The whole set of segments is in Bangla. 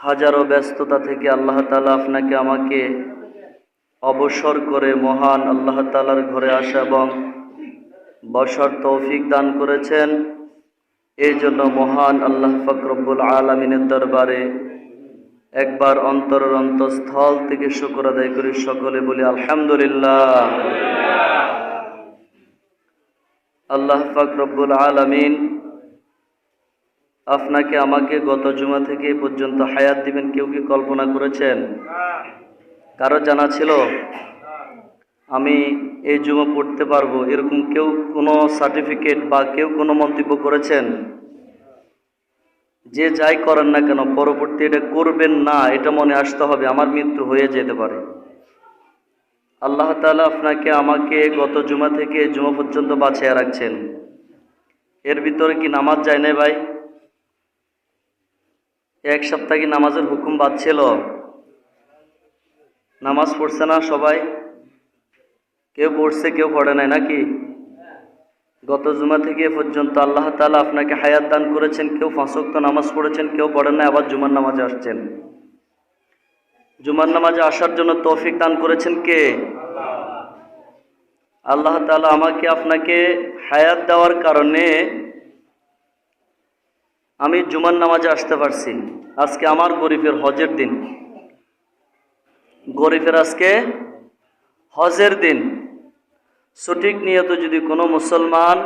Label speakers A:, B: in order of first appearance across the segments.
A: হাজারো ব্যস্ততা থেকে আল্লাহ তালা আপনাকে আমাকে অবসর করে মহান আল্লাহ তালার ঘরে আসা এবং বসর তৌফিক দান করেছেন। এই জন্য মহান আল্লাহ ফকরব্বুল আলমিনের দরবারে একবার অন্তরের অন্তঃস্থল থেকে শুকর আদায় করি সকলে বলি আলহামদুলিল্লাহ। আল্লাহ ফকরব্বুল আলমিন আপনাকে, আমাকে গত জুমা থেকে পর্যন্ত হায়াত দিবেন কেউ কি কল্পনা করেছেন? কারও জানা ছিল? আমি এই জুমা পড়তে পারব। এরকম কেউ কোনো সার্টিফিকেট বা কেউ কোনো মন্তব্য করেছেন? যে যাই করেন না কেন, পরবর্তী এটা করবেন না, এটা মনে আসতে হবে। আমার মৃত্যু হয়ে যেতে পারে। আল্লাহ তাআলা আপনাকে, আমাকে গত জুমা থেকে জুমা পর্যন্ত বাঁচিয়ে রাখছেন। এর ভিতরে কি নামাজ যায় না ভাই? এক সপ্তাহ কি নামাজের হুকুম বাদ ছিল? নামাজ পড়ছে না সবাই? কেউ পড়ছে, কেউ পড়ে নাই নাকি? গত জুমা থেকে এ পর্যন্ত আল্লাহ তাআলা আপনাকে হায়াত দান করেছেন, কেউ ফাঁসক্ত নামাজ পড়েছেন, কেউ পড়েন নাই, আবার জুমার নামাজে আসছেন। জুমার নামাজে আসার জন্য তৌফিক দান করেছেন কে? আল্লাহ তাআলা আমাকে আপনাকে হায়াত দেওয়ার কারণে আমি জুমার নামাজে আসতে পারছি। আজকে আমার গরিবের হজের দিন। গরিবের আজকে হজের দিন। সঠিক নিয়ত যদি কোনো মুসলমান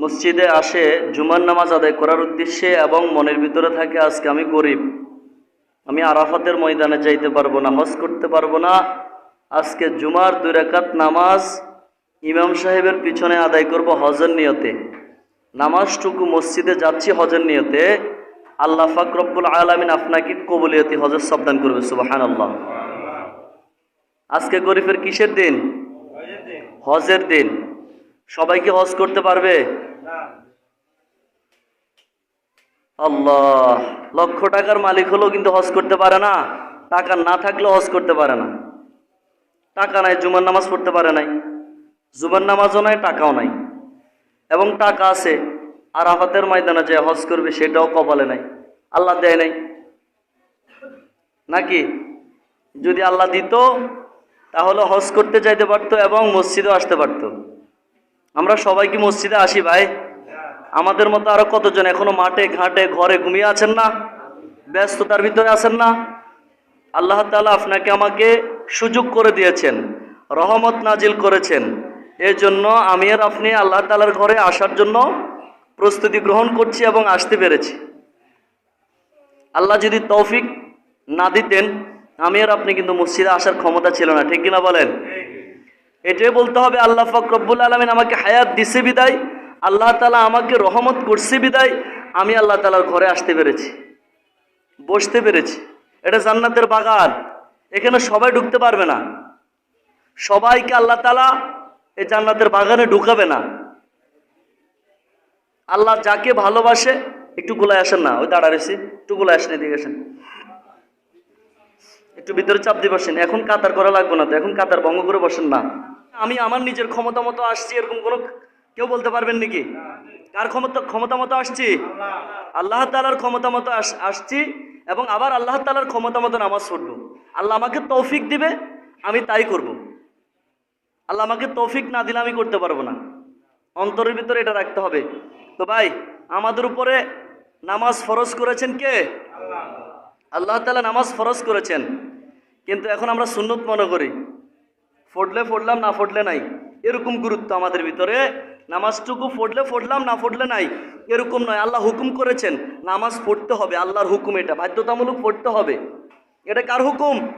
A: মসজিদে আসে, জুমার নামাজ আদায় করার উদ্দেশ্যে এবং মনের ভিতরে থাকে, আজকে আমি গরিব। আমি আরাফাতের ময়দানে যাইতে পারব না, হজ করতে পারব না। আজকে জুমার দুই রাকাত নামাজ ইমাম সাহেবের পিছনে আদায় করব হজের নিয়তে। নামাজটুকু মসজিদে যাচ্ছি হজের নিয়তে, আল্লাহ ফাকরব্বুল আলমিন আপনাকে কবুলিয়তি হজের সাবধান করবে সুবাহান আল্লাহ আজকে গরিবের কিসের দিন? হজের দিন। সবাই কি হজ করতে পারবে? আল্লাহ, লক্ষ টাকার মালিক হলেও কিন্তু হজ করতে পারে না। টাকা না থাকলেও হজ করতে পারে না। টাকা নাই, জুমার নামাজ পড়তে পারে নাই। জুমার নামাজও নাই, টাকাও নাই। এবং টাকা আছে আর আফাতের ময়দানে যে হজ করবে সেটাও কপালে নাই। আল্লাহ দেয় নাই। নাকি? যদি আল্লাহ দিত, তাহলে হজ করতে যাইতে পারতো এবং মসজিদেও আসতে পারতো। আমরা সবাই কি মসজিদে আসি ভাই? আমাদের মতো আরও কতজন এখনও মাঠে, ঘাটে, ঘরে ঘুমিয়ে আছেন না? ব্যস্ততার ভিতরে আছেন না? আল্লাহ তাআলা আপনাকে আমাকে সুযোগ করে দিয়েছেন, রহমত নাজিল করেছেন। এই জন্য আমি আর আপনি আল্লাহ তালার ঘরে আসার জন্য প্রস্তুতি গ্রহণ করছি এবং আসতে পেরেছি। আল্লাহ যদি তৌফিক না দিতেন, আমি আর আপনি কিন্তু মসজিদে আসার ক্ষমতা ছিল না, ঠিক কিনা বলেন? এটাই বলতে হবে, আল্লাহ ফকরব্বুল আলমিন আমাকে হায়াত দিছে বিদায়, আল্লাহ তালা আমাকে রহমত করছে বিদায়, আমি আল্লাহ তালার ঘরে আসতে পেরেছি, বসতে পেরেছি। এটা জান্নাতের বাগান, এখানে সবাই ঢুকতে পারবে না। সবাইকে আল্লাহ তালা এই জান্নাতের বাগানে ঢুকাবে না। আল্লাহ যাকে ভালোবাসে, একটু গোলায় আসেন না। ওই দাঁড়া একটু গোলায় আসেন, এদিকে আসেন। একটু ভিতরে চাপ দিয়ে বসেন। এখন কাতার করা লাগবে না তো, এখন কাতার ভঙ্গ করে বসেন না। আমি আমার নিজের ক্ষমতা মতো আসছি, এরকম কোনো কেউ বলতে পারবেন নাকি? কার ক্ষমতা ক্ষমতা মতো আসছি? আল্লাহ তালার ক্ষমতা মতো আস- আসছি এবং আবার আল্লাহ তালার ক্ষমতা মতো নামাজ পড়ব। আল্লাহ আমাকে তৌফিক দিবে, আমি তাই করব। আল্লাহ আমাকে তৌফিক না দিলে আমি করতে পারব না। অন্তরের ভিতরে এটা রাখতে হবে। তো ভাই, আমাদের উপরে নামাজ ফরজ করেছেন কে? আল্লাহ তালা নামাজ ফরজ করেছেন। কিন্তু এখন আমরা সুন্নত মনে করি। ফটলে ফটলাম না ফটলে নাই। এরকম গুরুত্ব আমাদের ভিতরে। নামাজটুকু ফটলে ফটলাম না ফটলে নাই। এরকম নয়, আল্লাহ হুকুম করেছেন। নামাজ পড়তে হবে, আল্লাহর হুকুম এটা। বাধ্যতামূলক পড়তে হবে। এটা কার হুকুম?